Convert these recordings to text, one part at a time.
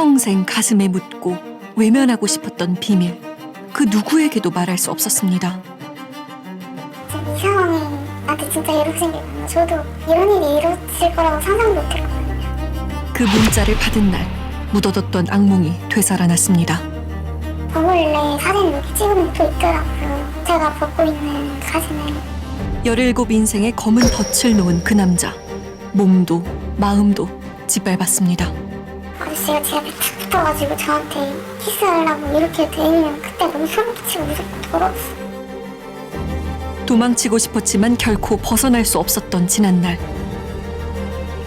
평생 가슴에 묻고 외면하고 싶었던 비밀. 그 누구에게도 말할 수 없었습니다. 지금 이 상황에 나한테 진짜 이렇게 생겼구나. 저도 이런 일이 이루어질 거라고 상상도 못 했거든요. 그 문자를 받은 날 묻어뒀던 악몽이 되살아났습니다. 버물래 사진 이렇게 찍은 게 있더라고요. 제가 벗고 있는 사진을. 17 인생의 검은 덫을 놓은 그 남자. 몸도 마음도 짓밟았습니다. 아저씨가 제 앞에 탁 붙어가지고 저한테 키스하려고 이렇게 되면 그때 너무 소름 끼치고 무섭고 더러웠어요. 도망치고 싶었지만 결코 벗어날 수 없었던 지난날.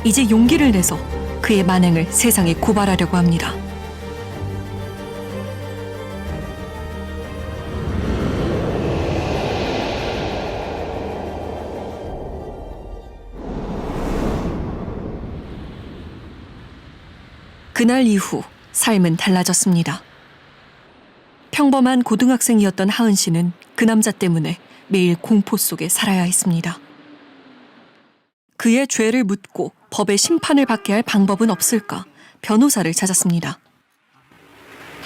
이제 용기를 내서 그의 만행을 세상에 고발하려고 합니다. 그날 이후 삶은 달라졌습니다. 평범한 고등학생이었던 하은 씨는 그 남자 때문에 매일 공포 속에 살아야 했습니다. 그의 죄를 묻고 법의 심판을 받게 할 방법은 없을까 변호사를 찾았습니다.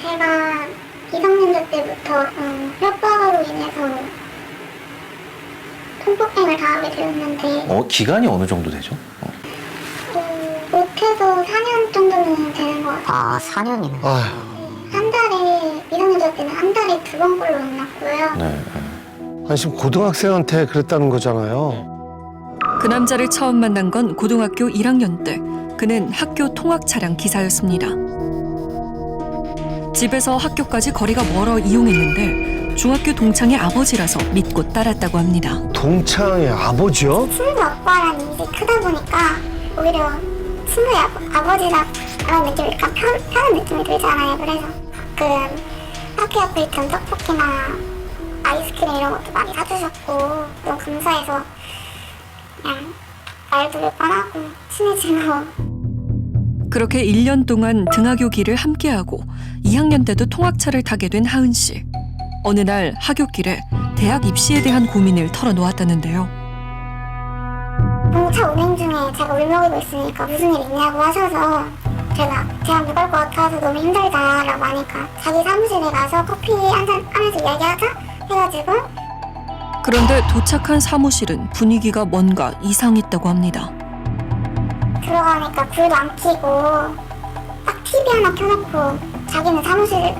제가 2, 3년도 때부터 음, 협박으로 인해서 통폭행을 당하게 되었는데 어, 기간이 어느 정도 되죠? 못해도 4년 정도는 되는 것 같아요. 아, 4년이네. 아휴, 한 달에 2, 3년도 때는 한 달에 두번 걸로 만났고요. 네. 네. 아니 지금 고등학생한테 그랬다는 거잖아요. 그 남자를 처음 만난 건 고등학교 1학년 때 그는 학교 통학 차량 기사였습니다. 집에서 학교까지 거리가 멀어 이용했는데 중학교 동창의 아버지라서 믿고 따랐다고 합니다. 동창의 아버지요? 친구 아빠라는 이미지 크다 보니까 오히려 친구의 아, 아버지라는 느낌이 약간 편, 편한 느낌이 들잖아요. 그래서 가끔 학교 앞에 있던 떡볶이나 아이스크림 이런 것도 많이 사주셨고 너무 감사해서 그냥 말도 몇번 하고 친해지고 그렇게 1년 동안 등하교 길을 함께하고 2학년 때도 통학차를 타게 된 하은 씨. 어느 날 하굣길에 대학 입시에 대한 고민을 털어놓았다는데요. 공차 운행 중에 제가 울먹이고 있으니까 무슨 일 있냐고 하셔서 제가 제가 못갈것 같아서 너무 힘들다라고 하니까 자기 사무실에 가서 커피 한잔 하면서 이야기하자 해가지고 그런데 도착한 사무실은 분위기가 뭔가 이상했다고 합니다. 들어가니까 불도 안 켜고 딱 TV 하나 켜놓고 자기는 사무실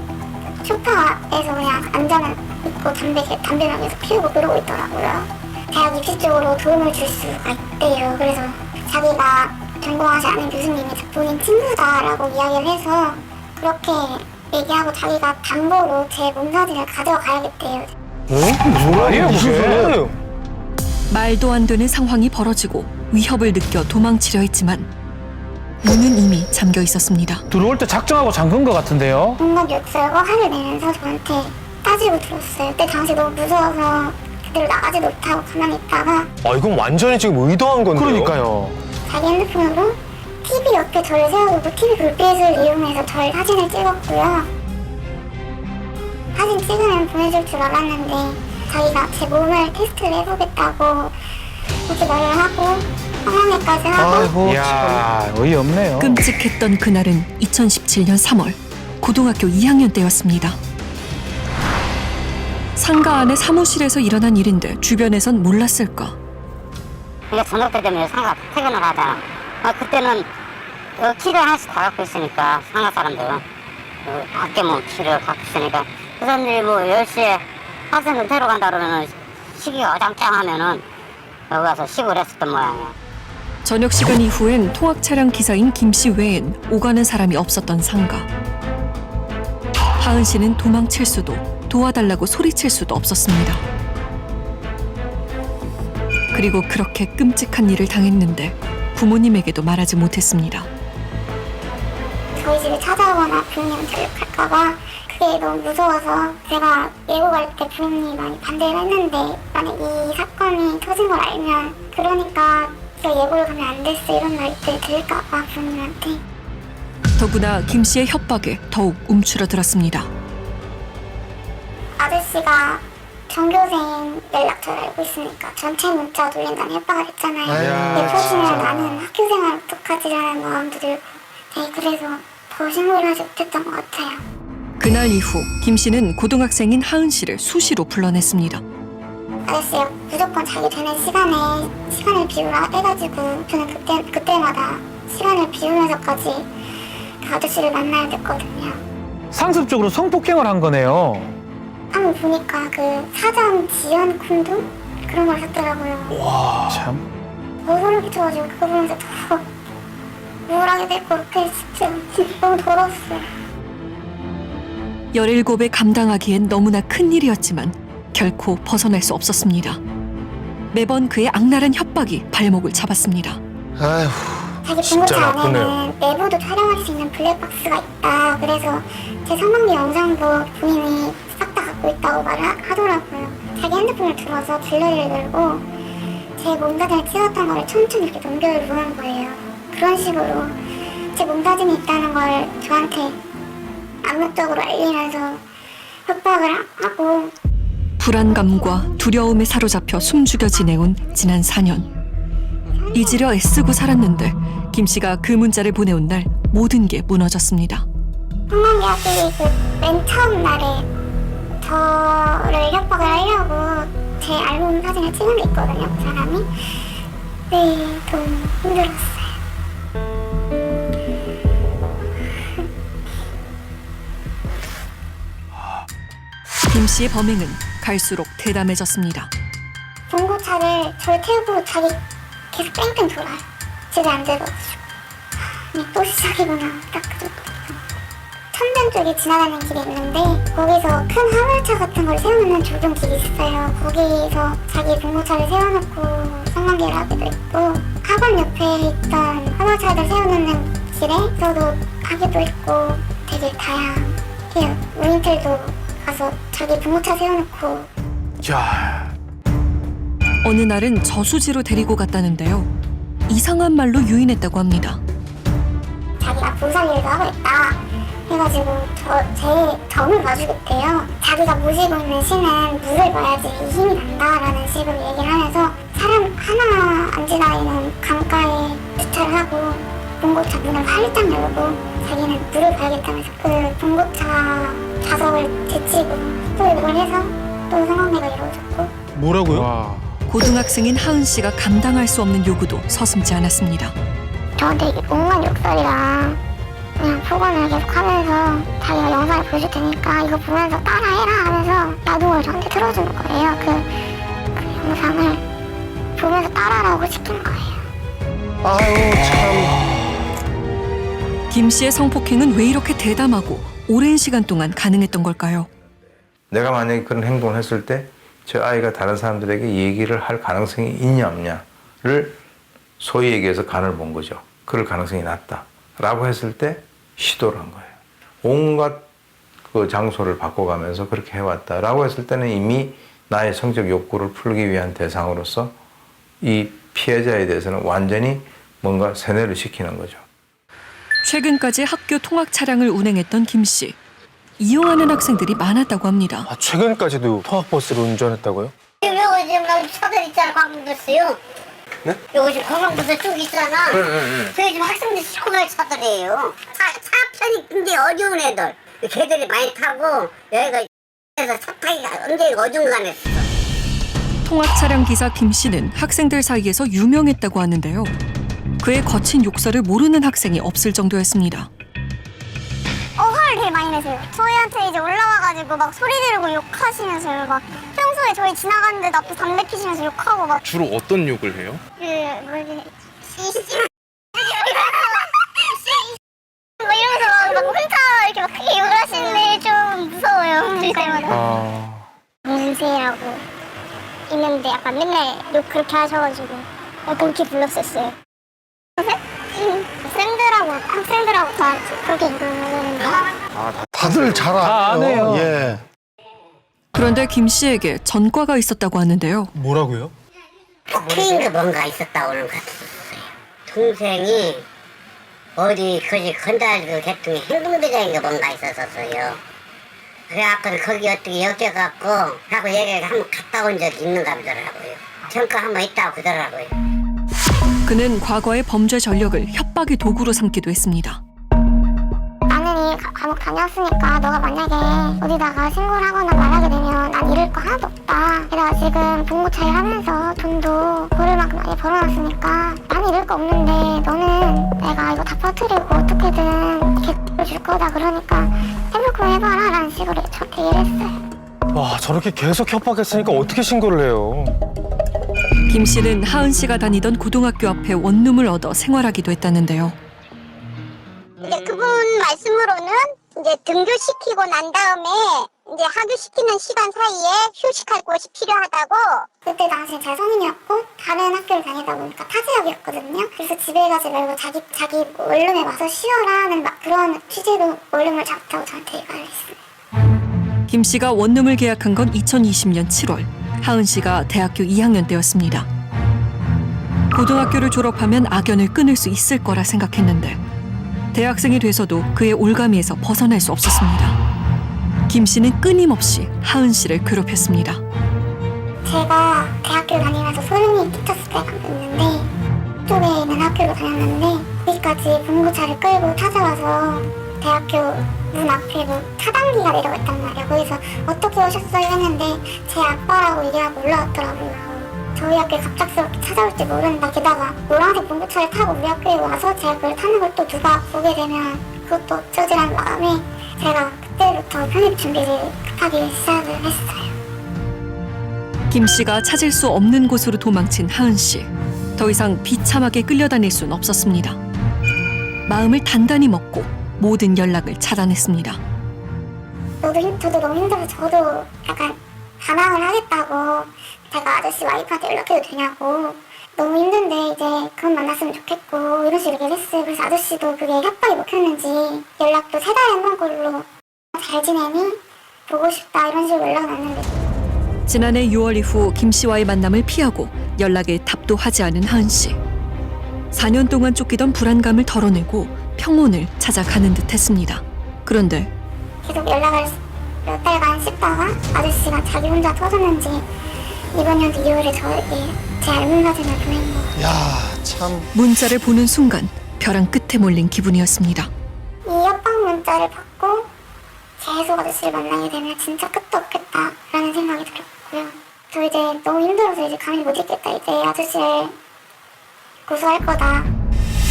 소파에서 그냥 앉아만 있고 담배 담배만 계속 피우고 그러고 있더라고요. 대학 입시 쪽으로 도움을 줄 수가 있대요. 그래서 자기가 전공하지 않은 교수님이 본인 친구다라고 이야기를 해서 그렇게 얘기하고 자기가 담보로 제 몸사진을 가져가야겠대요. 어? 뭐야? 무슨 소리예요? 말도 안 되는 상황이 벌어지고 위협을 느껴 도망치려 했지만 문은 이미 잠겨 있었습니다. 들어올 때 작정하고 잠근 것 같은데요. 온갖 욕설과 화를 내면서 저한테 따지고 들었어요. 그때 당시 너무 무서워서 그대로 나가지 못하고 가만히 있다가 아 이건 완전히 지금 의도한 건데요. 그러니까요. 자기 핸드폰으로 TV 옆에 저를 세워두고 TV 불빛을 이용해서 저의 사진을 찍었고요. 사진 찍으면 보내줄 줄 알았는데 자기가 제 몸을 테스트를 해보겠다고 그렇게 말을 하고 성형외까지 하고 아이고 이야, 어이없네요. 끔찍했던 그날은 2017년 3월 고등학교 2학년 때였습니다. 상가 안의 사무실에서 일어난 일인데 주변에선 몰랐을까? 이게 저녁 때 되면 상가 퇴근을 하잖아. 아, 그때는 어, 키를 하나씩 다 갖고 있으니까, 상가 사람들은. 어, 밖에 뭐 키를 갖고 있으니까. 그 사람들이 뭐 10시에 학생들 데려 간다 그러면은 시기가 어장짱하면은 여기 가서 쉬고 그랬었던 모양이야. 저녁 시간 이후엔 통학 차량 기사인 김 씨 외엔 오가는 사람이 없었던 상가. 하은 씨는 도망칠 수도 도와달라고 소리칠 수도 없었습니다. 그리고 그렇게 끔찍한 일을 당했는데 부모님에게도 말하지 못했습니다. 저희 집에 찾아오거나 부모님 전력할까봐 그게 너무 무서워서 제가 예고 갈때 부모님이 많이 반대를 했는데 만약 이 사건이 터진 걸 알면 그러니까 제가 예고를 가면 안 됐어 이런 말들 들을까봐 부모님한테 더구나 김 씨의 협박에 더욱 움츠러들었습니다. 아저씨가 전교생 연락처를 알고 있으니까 전체 문자 돌린다는 협박을 했잖아요. 진짜. 퍼지면 나는 학교생활 어떡하지 라는 마음도 들고 네, 그래서 더 신고를 하지 못했던 것 같아요. 그날 이후 김 씨는 고등학생인 하은 씨를 수시로 불러냈습니다. 아저씨 무조건 자기 되는 시간에 시간을 비우라 해가지고 저는 그때 그때마다 시간을 비우면서까지 그 아저씨를 만나야 됐거든요. 상습적으로 성폭행을 한 거네요. 한번 보니까 그 사전 지연 콘돔 그런 걸 샀더라고요. 참. 너무 소름 끼쳐가지고 그거 보면서 더 우울하게 됐고 그게 진짜 너무 더러웠어요. 17에 감당하기엔 너무나 큰 일이었지만 결코 벗어날 수 없었습니다. 매번 그의 악랄한 협박이 발목을 잡았습니다. 아휴, 자기 진짜 나쁘네요. 안에는 내부도 촬영할 수 있는 블랙박스가 있다. 그래서 제 성관계 영상도 본인이 싹 다 갖고 있다고 말을 하- 하더라고요. 자기 핸드폰을 들어서 딜러리를 걸고 제 몸사진을 찍었던 거를 천천히 이렇게 넘겨보는 거예요. 그런 식으로 제 몸사진이 있다는 걸 저한테 암묵적으로 알리면서 협박을 하- 하고 불안감과 두려움에 사로잡혀 숨죽여 지내온 지난 4년. 잊으려 애쓰고 살았는데 김 씨가 그 문자를 보내온 날 모든 게 무너졌습니다. 성관계학이 그맨 처음 날에 저를 협박을 하려고 제 알몸 사진을 찍은 게 있거든요, 그 사람이. 네, 좀 힘들었어요. 김 씨의 범행은 갈수록 대담해졌습니다. 봉고차를 저를 태우고 자기 계속 뺑뺑 돌아요. 집에 안 들어가지고. 또 시작이구나. 딱. 천변 쪽에 지나가는 길이 있는데 거기서 큰 화물차 같은 걸 세워놓는 조종 길이 있어요. 거기서 자기 봉고차를 세워놓고 성관계를 하기도 했고 학원 옆에 있던 화물차를 세워놓는 길에서도 하기도 했고 되게 다양해요. 우인텔도 가서 자기 봉고차 세워놓고 야, 어느 날은 저수지로 데리고 갔다는데요. 이상한 말로 유인했다고 합니다. 자기가 보살일도 하고 있다 해가지고 저, 제 점을 봐주겠대요 자기가 모시고 있는 신은 물을 봐야지 힘이 난다라는 식으로 얘기를 하면서 사람 하나 안 지나가는 강가에 주차를 하고 봉고차 문을 활짝 열고 자기는 물을 봐야겠다면서 그 봉고차 좌석을 제치고 또 이걸 해서 또 성관계가 이루어졌고 뭐라고요? 와. 고등학생인 하은 씨가 감당할 수 없는 요구도 서슴지 않았습니다. 저한테 이게 온갖 욕설이랑 그냥 폭언을 계속 하면서 자기가 영상을 보여줄 테니까 이거 보면서 따라해라 하면서 야동을 저한테 틀어주는 거예요. 그, 그 영상을 보면서 따라하라고 시키는 거예요. 아유, 참. 김 씨의 성폭행은 왜 이렇게 대담하고 오랜 시간 동안 가능했던 걸까요? 내가 만약에 그런 행동을 했을 때 저 아이가 다른 사람들에게 얘기를 할 가능성이 있냐 없냐를 소위 얘기해서 간을 본 거죠. 그럴 가능성이 낮다. 라고 했을 때 시도를 한 거예요. 온갖 그 장소를 바꿔가면서 그렇게 해왔다. 라고 했을 때는 이미 나의 성적 욕구를 풀기 위한 대상으로서 이 피해자에 대해서는 완전히 뭔가 세뇌를 시키는 거죠. 최근까지 학교 통학 차량을 운행했던 김 씨. 이용하는 학생들이 많았다고 합니다. 아, 최근까지도 통학버스를 운전했다고요? 요거 지금 여기 차들 있잖아 관광버스요. 네? 요거 지금 관광버스 쭉 있잖아. 그게 지금 학생들 싣고 갈 차들이에요. 차, 차 편이 굉장히 어려운 애들. 걔들이 많이 타고 여기가 에서 차 타기가 굉장히 어중간했어. 통학 차량 기사 김 씨는 학생들 사이에서 유명했다고 하는데요. 그의 거친 욕설을 모르는 학생이 없을 정도였습니다. 되게 많이 내세요. 저희한테 이제 올라와가지고 막 소리 지르고 욕하시면서요. 막 평소에 저희 지나가는데 앞에 담배 피시면서 욕하고 막 주로 어떤 욕을 해요? 그 뭐지 씨씨 막 이러면서 막, 막 혼자 이렇게 막 크게 욕을 하시는데 좀 무서워요 들 때마다 아. 문세라고 있는데 약간 맨날 욕 그렇게 하셔가지고 그렇게 불렀었어요 쌤들하고 학생들하고 다 그렇게 욕을 하는데 다들 잘 다 아네요. 아네요. 예. 그런데 김 씨에게 전과가 있었다고 하는데요. 뭐라고요? 트인가 뭔가 있었다 오는 것 같았어요. 동생이 어디 거기 건달 개통에 행동대장인가 뭔가 있었었어요. 그래 아까 거기 어떻게 엮여갖고 하고 얘기를 한번 갔다 온 적이 있는가 보더라고요. 잠깐 한번 있다고 그러더라고요. 그는 과거의 범죄 전력을 협박의 도구로 삼기도 했습니다. 감옥 다녔으니까 너가 만약에 어디다가 신고를 하거나 말하게 되면 난 잃을 거 하나도 없다. 게다가 지금 봉고 차일 하면서 돈도 벌을 만큼 많이 벌어놨으니까 난 잃을 거 없는데 너는 내가 이거 다 퍼뜨리고 어떻게든 개줄 거다 그러니까 해볼거 해봐라 라는 식으로 저한테 이랬어요. 와 저렇게 계속 협박했으니까 어떻게 신고를 해요? 김 씨는 하은 씨가 다니던 고등학교 앞에 원룸을 얻어 생활하기도 했다는데요. 이제 그분 말씀으로는 이제 등교시키고 난 다음에 이제 하교시키는 시간 사이에 휴식할 곳이 필요하다고 그때 당시에 제가 성인이었고 다른 학교를 다니다 보니까 타지역이었거든요 그래서 집에 가지 말고 자기 자기 원룸에 와서 쉬어라는 막 그런 취지로 원룸을 잡자고 저한테 얘기를 했어요 김 씨가 원룸을 계약한 건 2020년 7월. 하은 씨가 대학교 2학년 때였습니다. 고등학교를 졸업하면 악연을 끊을 수 있을 거라 생각했는데 대학생이 돼서도 그의 올가미에서 벗어날 수 없었습니다. 김 씨는 끊임없이 하은 씨를 괴롭혔습니다. 제가 대학교를 다니면서 소름이 끼쳤을 때가 있는데 쪽에 있는 학교를 다녔는데 거기까지 봉고차를 끌고 찾아와서 대학교 문 앞에 뭐 차단기가 내려가 있단 말이야. 거기서 어떻게 오셨어요? 했는데 제 아빠라고 얘기하고 올라왔더라고요. 저희 학교에 갑작스럽게 찾아올지 모른다. 게다가 노란색 봉고차를 타고 우리 학교에 와서 제가 그걸 타는 걸 또 누가 보게 되면 그것도 어쩌지라는 마음에 제가 그때부터 편입 준비를 급하게 시작을 했어요. 김 씨가 찾을 수 없는 곳으로 도망친 하은 씨. 더 이상 비참하게 끌려다닐 순 없었습니다. 마음을 단단히 먹고 모든 연락을 차단했습니다. 저도, 힘- 저도 너무 힘들어서 저도 약간 반항을 하겠다고 제가 아저씨 와이프한테 연락해도 되냐고 너무 힘든데 이제 그만 만났으면 좋겠고 이런 식으로 얘기했어요 그래서 아저씨도 그게 협박이 먹혔는지 연락도 세 달에 한 번 걸로 잘 지내니? 보고 싶다 이런 식으로 연락이 왔는데 지난해 6월 이후 김 씨와의 만남을 피하고 연락에 답도 하지 않은 하은 씨. 4년 동안 쫓기던 불안감을 덜어내고 평온을 찾아가는 듯 했습니다. 그런데 계속 연락을 몇 달간 씹다가 아저씨가 자기 혼자 터졌는지 이번 연도 2월에 저에게 제 알문 사진을 보낸 거 야 참 문자를 보는 순간 벼랑 끝에 몰린 기분이었습니다. 이 협박 문자를 받고 계속 아저씨를 만나게 되면 진짜 끝도 없겠다라는 생각이 들었고요. 저 이제 너무 힘들어서 이제 가만히 못 있겠다. 이제 아저씨를 고소할 거다.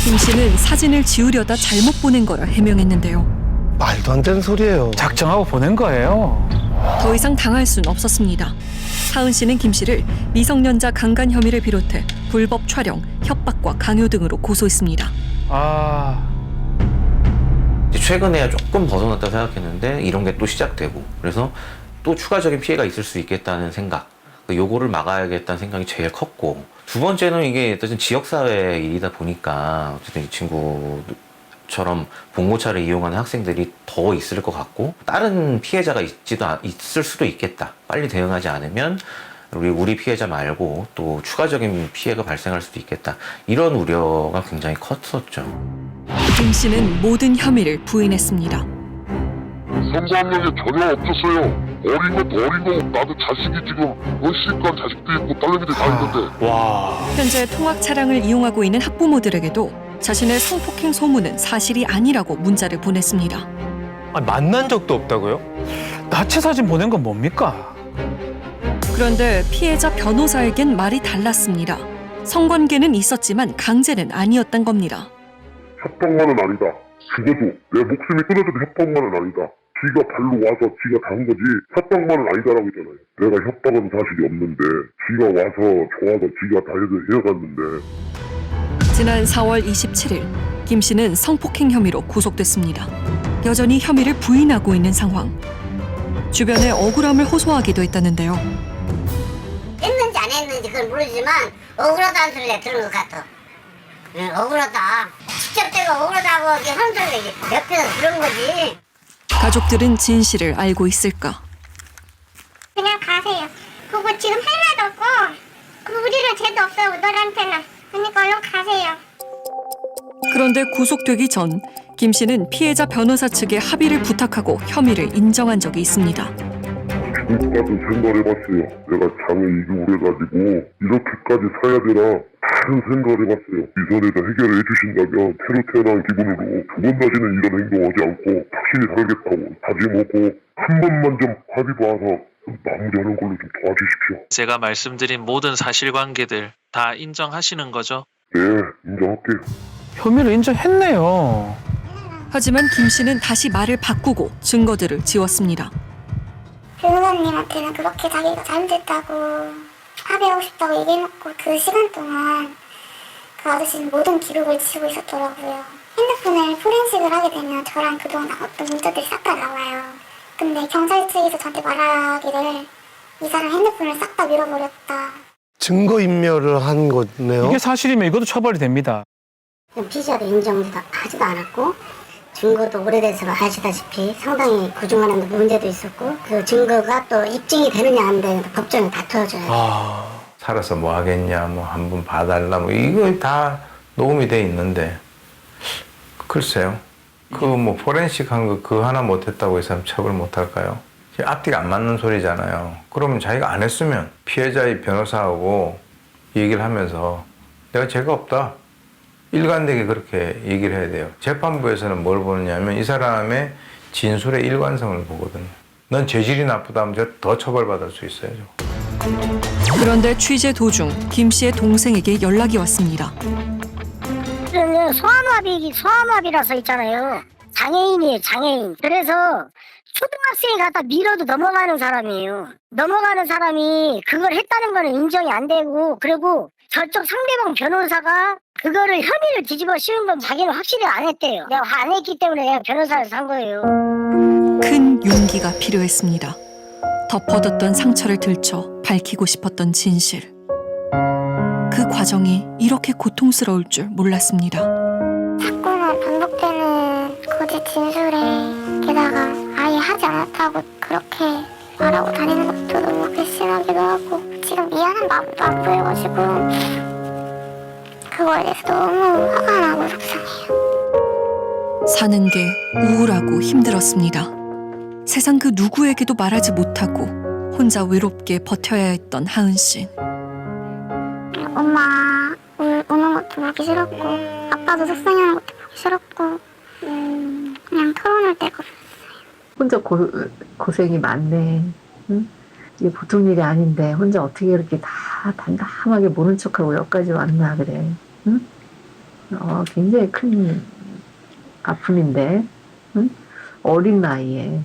김 씨는 사진을 지우려다 잘못 보낸 거라 해명했는데요. 말도 안 되는 소리예요. 작정하고 보낸 거예요. 더 이상 당할 순 없었습니다. 하은 씨는 김 씨를 미성년자 강간 혐의를 비롯해 불법 촬영, 협박과 강요 등으로 고소했습니다. 아, 이제 최근에야 조금 벗어났다 생각했는데 이런 게 또 시작되고 그래서 또 추가적인 피해가 있을 수 있겠다는 생각 그 요거를 막아야겠다는 생각이 제일 컸고 두 번째는 이게 어쨌든 지역사회 일이다 보니까 어쨌든 이 친구처럼 봉고차를 이용하는 학생들이 더 있을 것 같고 다른 피해자가 있지도 않- 있을 수도 있겠다 빨리 대응하지 않으면 우리 우리 피해자 말고 또 추가적인 피해가 발생할 수도 있겠다 이런 우려가 굉장히 컸었죠. 김 씨는 모든 혐의를 부인했습니다. 성장력이 전혀 없었어요. 어린 것도 어린 거고 나도 자식이 지금 어 시집간 자식도 있고 딸내미도 다 있는데 와 현재 통학 차량을 이용하고 있는 학부모들에게도 자신의 성폭행 소문은 사실이 아니라고 문자를 보냈습니다. 아, 만난 적도 없다고요? 나체 사진 보낸 건 뭡니까? 그런데 피해자 변호사에겐 말이 달랐습니다. 성관계는 있었지만 강제는 아니었단 겁니다. 협박만은 아니다. 죽어도 내 목숨이 끊어져도 협박만은 아니다. 지가 발로 와서 지가 단 거지 협박만은 아니다라고 했잖아요. 내가 협박은 사실이 없는데 지가 와서 좋아서 지가 다 해서 헤어갔는데 지난 4월 27일 김 씨는 성폭행 혐의로 구속됐습니다. 여전히 혐의를 부인하고 있는 상황. 주변에 억울함을 호소하기도 했다는데요. 했는지 안 했는지 그건 모르지만 억울하다는 소리 내가 들은 것 같아. 응, 억울하다. 직접 내가 억울하다고 이렇게 하는 소리가 이제 옆에서 들은 거지. 가족들은 진실을 알고 있을까? 그냥 가세요. 그거 지금 할 말도 없고 그 우리는 죄도 없어요. 너한테는. 그러니까 얼른 가세요. 그런데 구속되기 전 김 씨는 피해자 변호사 측에 합의를 부탁하고 혐의를 인정한 적이 있습니다. 지금까지 생각해봤어요. 내가 장애 이주해가지고 이렇게까지 살아야 되나 많은 생각해봤어요. 이전에도 해결을 해주신다면 새로 태어난 기분으로 두 번 다시는 이런 행동하지 않고 확실히 살겠다고 다짐하고 한 번만 좀 합의 봐서 마무리하는 걸로 좀 도와주십시오. 제가 말씀드린 모든 사실관계들 다 인정하시는 거죠? 네, 인정할게요. 혐의를 인정했네요. 하지만 김 씨는 다시 말을 바꾸고 증거들을 지웠습니다. 변호사님한테는 그렇게 자기가 잘못했다고 합의하고 싶다고 얘기해놓고 그 시간 동안 그 아저씨는 모든 기록을 지우고 있었더라고요. 핸드폰을 포렌식을 하게 되면 저랑 그동안 나왔던 문자들이 싹 다 나와요. 근데 경찰 측에서 저한테 말하기를 이 사람 핸드폰을 싹 다 밀어버렸다. 증거 인멸을 한 거네요. 이게 사실이면 이것도 처벌이 됩니다. 피의자도 인정도 하지도 않았고 증거도 오래돼서 아시다시피 상당히 구중하는 문제도 있었고 그 증거가 또 입증이 되느냐 안 되느냐 법정에 다투어져요. 아, 살아서 뭐 하겠냐, 뭐 한 번 봐달라, 뭐 이거 다 녹음이 돼 있는데 글쎄요. 그 뭐 포렌식 한거 그 하나 못했다고 해서 처벌 못할까요? 앞뒤가 안 맞는 소리잖아요. 그러면 자기가 안 했으면 피해자의 변호사하고 얘기를 하면서 내가 죄가 없다. 일관되게 그렇게 얘기를 해야 돼요. 재판부에서는 뭘 보느냐면 이 사람의 진술의 일관성을 보거든요. 넌 죄질이 나쁘다면 저더 처벌받을 수 있어요. 그런데 취재 도중 김 씨의 동생에게 연락이 왔습니다. 소아마비 소아마비라서 있잖아요. 장애인이에요, 장애인. 그래서 초등학생이 갖다 밀어도 넘어가는 사람이에요. 넘어가는 사람이 그걸 했다는 거는 인정이 안 되고 그리고 저쪽 상대방 변호사가 그거를 혐의를 뒤집어 씌운 건 자기는 확실히 안 했대요. 내가 안 했기 때문에 내가 변호사를 산 거예요. 큰 용기가 필요했습니다. 덮어뒀던 상처를 들춰 밝히고 싶었던 진실. 그 과정이 이렇게 고통스러울 줄 몰랐습니다. 자꾸만 반복되는 거짓 진술에 게다가 아예 하지 않았다고 그렇게 말하고 다니는 것도 너무 괘씸하기도 하고 지금 미안한 마음도 안 보여가지고 그거에 대해서 너무 화가 나고 속상해요. 사는 게 우울하고 힘들었습니다. 세상 그 누구에게도 말하지 못하고 혼자 외롭게 버텨야 했던 하은 씨. 엄마 울, 우는 것도 보기 싫었고 아빠도 속상해하는 것도 보기 싫었고 음, 그냥 토론할 데가 없어요. 혼자 고, 고생이 많네. 응? 이게 보통 일이 아닌데 혼자 어떻게 이렇게 다 담담하게 모른 척하고 여기까지 왔나 그래. 응? 어, 굉장히 큰 아픔인데 응? 어린 나이에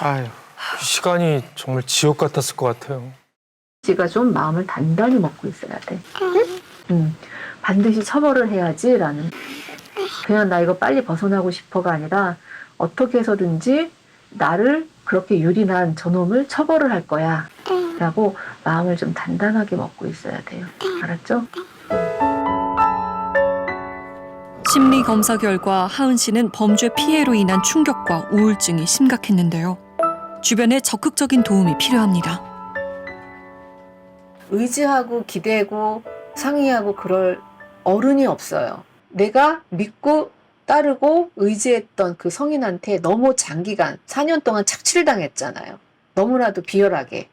아유, 이 시간이 정말 지옥 같았을 것 같아요. 씨가 좀 마음을 단단히 먹고 있어야 돼. 응? 반드시 처벌을 해야지라는. 그냥 나 이거 빨리 벗어나고 싶어가 아니라 어떻게 해서든지 나를 그렇게 유린한 저놈을 처벌을 할 거야. 라고 마음을 좀 단단하게 먹고 있어야 돼요. 알았죠? 심리 검사 결과 하은 씨는 범죄 피해로 인한 충격과 우울증이 심각했는데요. 주변에 적극적인 도움이 필요합니다. 의지하고 기대고 상의하고 그럴 어른이 없어요. 내가 믿고 따르고 의지했던 그 성인한테 너무 장기간 4년 동안 착취를 당했잖아요. 너무나도 비열하게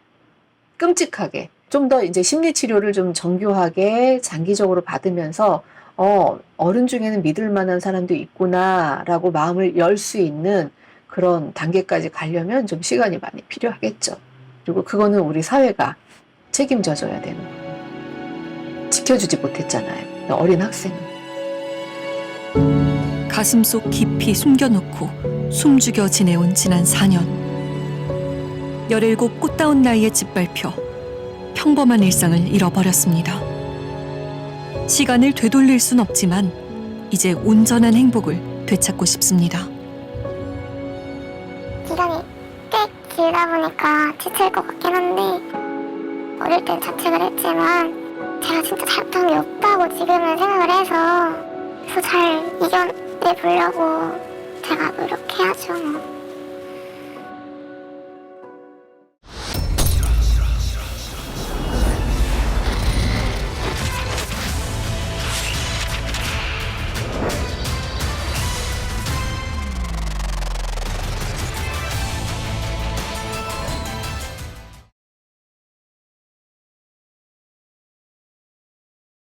끔찍하게 좀 더 이제 심리 치료를 좀 정교하게 장기적으로 받으면서 어 어른 중에는 믿을 만한 사람도 있구나라고 마음을 열 수 있는 그런 단계까지 가려면 좀 시간이 많이 필요하겠죠. 그리고 그거는 우리 사회가 책임져 줘야 되는 거예요. 지켜주지 못했잖아요. 어린 학생은. 가슴 속 깊이 숨겨놓고 숨죽여 지내온 지난 4년. 17 꽃다운 나이에 짓밟혀 평범한 일상을 잃어버렸습니다. 시간을 되돌릴 순 없지만 이제 온전한 행복을 되찾고 싶습니다. 기간이 꽤 길다 보니까 지칠 것 같긴 한데 어릴 땐 자책을 했지만 제가 진짜 잘못한 게 없다고 지금은 생각을 해서 그래서 잘 이겨 내 보려고 제가 노력해야죠. 뭐.